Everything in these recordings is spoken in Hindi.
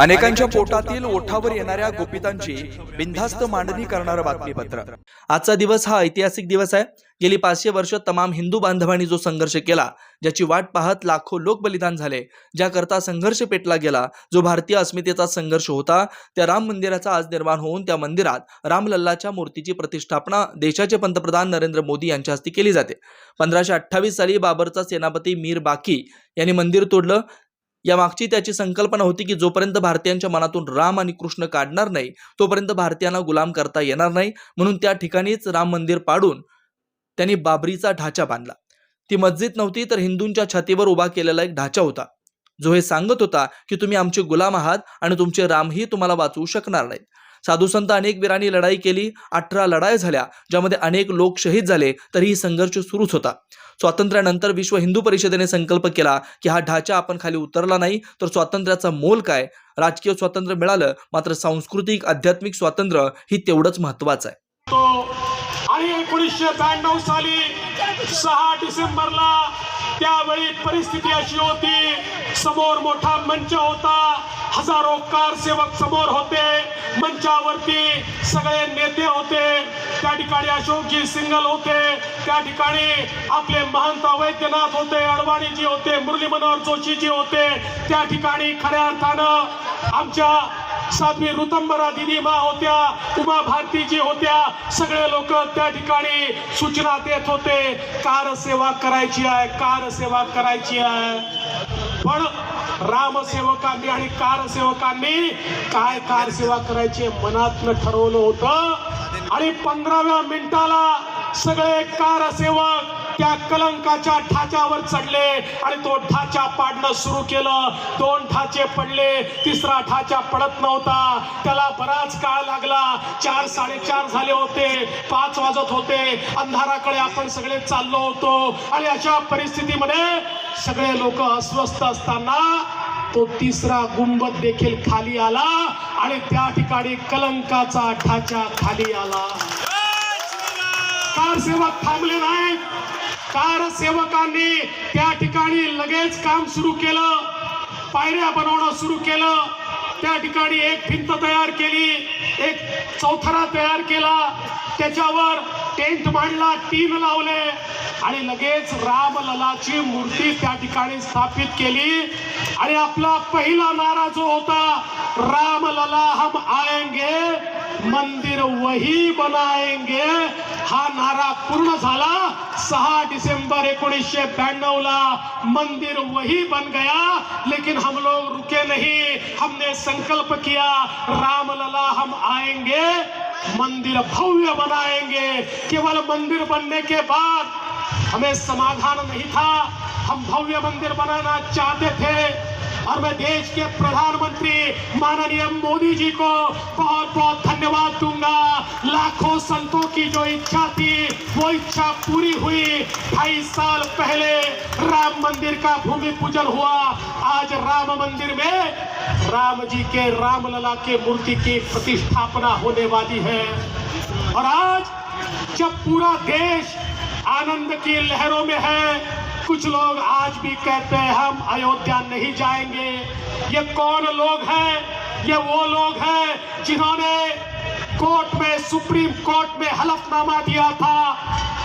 अनेकांच्या पोटातील ओठावर येणाऱ्या गोपितांची बिनधास्त मांडणी करणारं बातमीपत्र. आजचा दिवस हा ऐतिहासिक दिवस आहे. गेली पाचशे वर्ष तमाम हिंदू बांधवांनी जो संघर्ष केला ज्याची वाट पाहत लाखो लोक बलिदान झाले ज्याकरता संघर्ष पेटला गेला जो भारतीय अस्मितेचा संघर्ष होता त्या राम मंदिराचा आज निर्माण होऊन त्या मंदिरात रामलल्लाच्या मूर्तीची प्रतिष्ठापना देशाचे पंतप्रधान नरेंद्र मोदी यांच्या हस्ते केली जाते. पंधराशे अठ्ठावीस साली बाबरचा सेनापती मीर बाकी यांनी मंदिर तोडलं या मागची त्याची संकल्पना होती की जोपर्यंत भारतीयांच्या मनातून राम आणि कृष्ण काढणार नाही तोपर्यंत भारतीयांना गुलाम करता येणार नाही. म्हणून त्या ठिकाणीच राम मंदिर पाडून त्यांनी बाबरीचा ढाचा बांधला. ती मस्जिद नव्हती तर हिंदूंच्या छातीवर उभा केलेला एक ढाचा होता. जो हे सांगत होता की तुम्ही आमचे गुलाम आहात आणि तुमचे रामही तुम्हाला वाचवू शकणार नाहीत. साधू संत अनेक वीरांनी लढाई केली अठरा लढाई झाल्या ज्यामध्ये अनेक लोक शहीद झाले तरीही संघर्ष सुरूच होता. स्वातंत्र्यानंतर विश्व हिंदू परिषदेने संकल्प केला की हा ढाचा आपण खाली उतरला नाही तर स्वातंत्र्याचा मोल काय? राजकीय स्वातंत्र्य मिळालं मात्र सांस्कृतिक आध्यात्मिक स्वातंत्र्य ही तेवढंच महत्वाचं आहे. आणि एकोणीसशे ब्याण्णव साली सहा डिसेंबरला त्यावेळी परिस्थिती अशी होती समोर मोठा मंच होता हजारो कारसेवक समोर होते मंचावरती सगळे नेते होते त्या ठिकाणी अशोकजी सिंगल होते त्या ठिकाणी आपले महंत वैद्यनाथ होते अडवाणीजी होते मुरली मनोहर जोशीजी होते त्या ठिकाणी खऱ्या अर्थानं आमच्या साध्वी ऋतंबरा दिदीमा होत्या उमा भारतीजी होत्या. सगळे लोक त्या ठिकाणी सूचना देत होते कार सेवा करायची आहे कार सेवा करायची आहे. पण रामसेवकांनी आणि कारसेवकांनी काय कार सेवा करायची मनातनं ठरवलं होतं? आणि पंधराव्या मिनिटाला सगळे कारसेवक त्या कलंकाच्या ठाच्यावर चढले आणि तो ढाचा पाडणं सुरू केलं. दोन ठाचे पडले तिसरा ठाचा पडत नव्हता. त्याला बराच काळ लागला. चार साडेचार झाले होते पाच वाजत होते. अंधाराकडे आपण सगळे चाललो होतो. आणि अशा परिस्थितीमध्ये सगळे लोक अस्वस्थ असताना तो तिसरा गुंबद देखील खाली आला आणि त्या ठिकाणी कलंकाचा ढाचा खाली आला. कारसेवक थांबले नाहीत. कारसेवकांनी त्या ठिकाणी लगेच काम सुरू केलं. पायऱ्या बनवणं सुरू केलं. त्या ठिकाणी एक भिंत तयार केली. एक चौथरा तयार केला. त्याच्यावर टेंट मांडला टीन लावले. आणि लगेच रामललाची मूर्ती त्या ठिकाणी स्थापित केली. आणि आपला पहिला नारा जो होता रामलला हम आएंगे. मंदिर वही बनाएँगे। हा नारा पूर्ण झाला। सहा डिसेंबर एकोणीसशे ब्याण्णव मंदिर वही बन गया, लेकिन हम लोग रुके नहीं। हमने संकल्प किया, रामलला हम आएँगे, मंदिर भव्य बनाएँगे। केवल मंदिर बनने के बाद हमें समाधान नहीं था। हम भव्य मंदिर बनाना चाहते थे। और मैं देश के प्रधानमंत्री माननीय मोदी जी को बहुत बहुत धन्यवाद दूँगा। लाखों संतों की जो इच्छा थी, वो इच्छा पूरी हुई। ढाई साल पहले राम मंदिर का भूमि पूजन हुआ। आज राम मंदिर में राम जी के रामलला के मूर्ति की प्रतिष्ठापना होने वाली है। और आज जब पूरा देश आनंद की लहरों में है कुछ लोग आज भी कहते हैं, हम अयोध्या नहीं जाएँगे। ये कौन लोग हैं? ये वो लोग हैं जिन्होंने कोर्ट में, सुप्रीम कोर्ट में हलफनामा दिया था।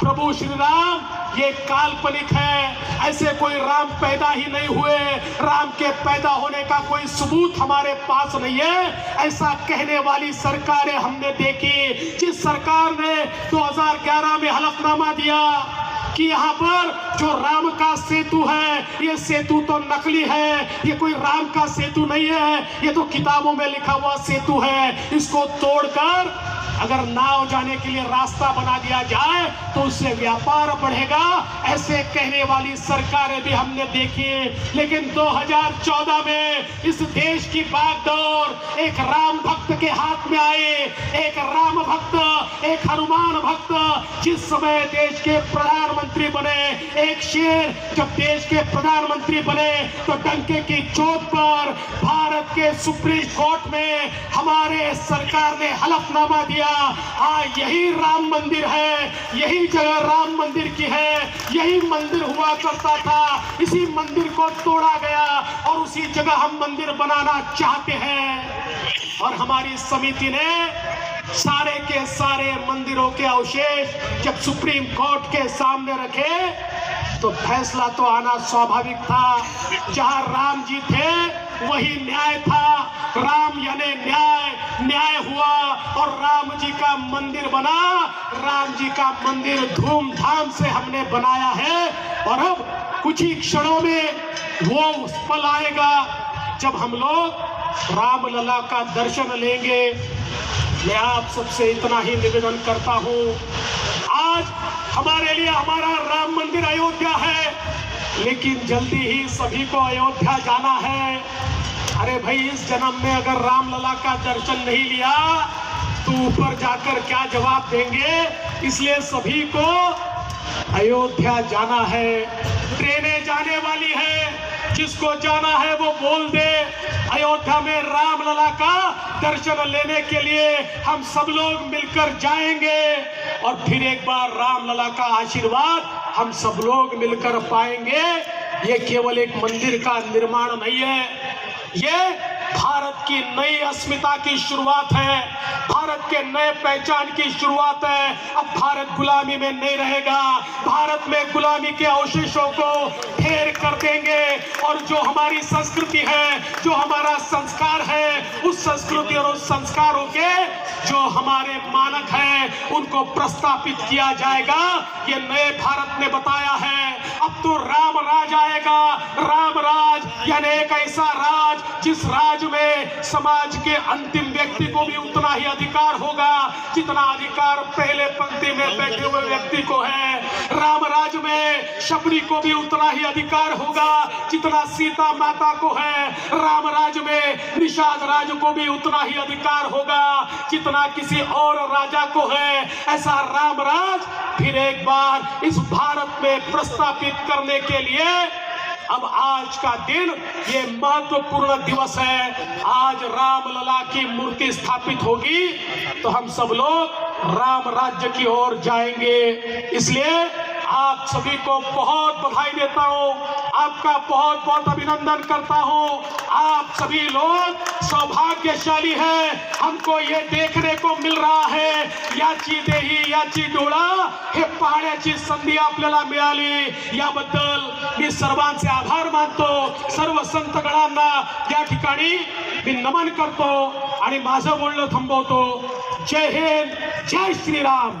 प्रभु श्री राम ये काल्पनिक है। ऐसे कोई राम पैदा ही नहीं हुए। राम के पैदा होने का कोई सबूत हमारे पास नहीं है। ऐसा कहने वाली सरकारें हमने देखी। जिस सरकार ने 2011 में हलफनामा दिया कि यहाँ पर जो राम का सेतु है, ये सेतु तो नकली है, ये कोई राम का सेतु नहीं है, ये तो किताबों में लिखा हुआ सेतु है, इसको तोड़कर अगर नाव जाने के लिए रास्ता बना दिया जाए तो उससे व्यापार बढ़ेगा। ऐसे कहने वाली सरकारें भी हमने देखी लेकिन 2014 में इस देश की बागडोर एक राम भक्त के हाथ में आई। एक राम भक्त, एक हनुमान भक्त, जिस समय देश के प्रधानमंत्री बने, एक शेर जब देश के प्रधानमंत्री बने तो डंके की चोट पर भारत के सुप्रीम कोर्ट में हमारे सरकार ने हलफनामा दिया। आज यही राम मंदिर है, यही जगह राम मंदिर की है। यही मंदिर हुआ करता था, इसी मंदिर को तोड़ा गया और उसी जगह हम मंदिर बनाना चाहते हैं। और हमारी समिति ने सारे के सारे मंदिरों के अवशेष जब सुप्रीम कोर्ट के सामने रखे तो फैसला तो आना स्वाभाविक था। जहाँ राम जी थे, वही न्याय था। राम यानी न्याय न्याय जी का मंदिर बना राम जी का मंदिर धूमधाम से हमने बनाया है। और अब कुछ ही क्षणों में वो उस पल आएगा जब हम लोग राम लला का दर्शन लेंगे। मैं आप सबसे इतना ही निवेदन करता हूँ। आज हमारे लिए हमारा राम मंदिर अयोध्या है, लेकिन जल्दी ही सभी को अयोध्या जाना है। अरे भाई, इस जन्म में अगर राम लला का दर्शन नहीं लिया तो ऊपर जाकर क्या जवाब देंगे? इसलिए सभी को अयोध्या जाना है। ट्रेनें जाने वाली है। जिसको जाना है वो बोल दे। अयोध्या में राम लला का दर्शन लेने के लिए हम सब लोग मिलकर जाएँगे। और फिर एक बार राम लला का आशीर्वाद हम सब लोग मिलकर पाएँगे। ये केवल एक मंदिर का निर्माण नहीं है। ये भारत की नई अस्मिता की शुरुआत है। भारत के नए पहचान की शुरुआत है। अब भारत गुलामी में नहीं रहेगा। भारत में गुलामी के अवशेषों को फेर कर देंगे। और जो हमारी संस्कृति है, जो हमारा संस्कार है, उस संस्कृति और उस संस्कारों के जो हमारे मानक हैं, उनको प्रस्तापित किया जाएगा। ये नए भारत ने बताया है। अब तो राम राज आएगा। राम राज, यानी एक ऐसा राज, जिस राज में समाज के अंतिम व्यक्ति को भी उतना ही अधिकार होगा। जितना अधिकार पहले पंक्ति में बैठे हुए व्यक्ति को है राम राज में शबरी को भी उतना ही अधिकार होगा जितना सीता माता को है राम राज में निषाद राज को भी उतना ही अधिकार होगा जितना किसी और राजा को है। ऐसा राम राज फिर एक बार इस भारत में प्रस्तापित करने के लिए अब आज का दिन ये महत्वपूर्ण दिवस है। आज राम लला की मूर्ति स्थापित होगी तो हम सब लोग राम राज्य की ओर जाएँगे। इसलिए आप सभी को बहुत बधाई देता हूँ। आपका बहुत बहुत अभिनंदन करता हूँ। आप सभी लोग सौभाग्यशाली हैं। हमको ये देखने को मिल रहा है। याची देही याची डोळा हे पाहण्याची संधी आपल्याला मिळाली। याबद्दल मी सर्वांचे आभार मानतो। सर्व संतगणांना या ठिकाणी मी नमन करतो आणि माझं बोलणं थांबवतो. जय हिंद जय श्रीराम.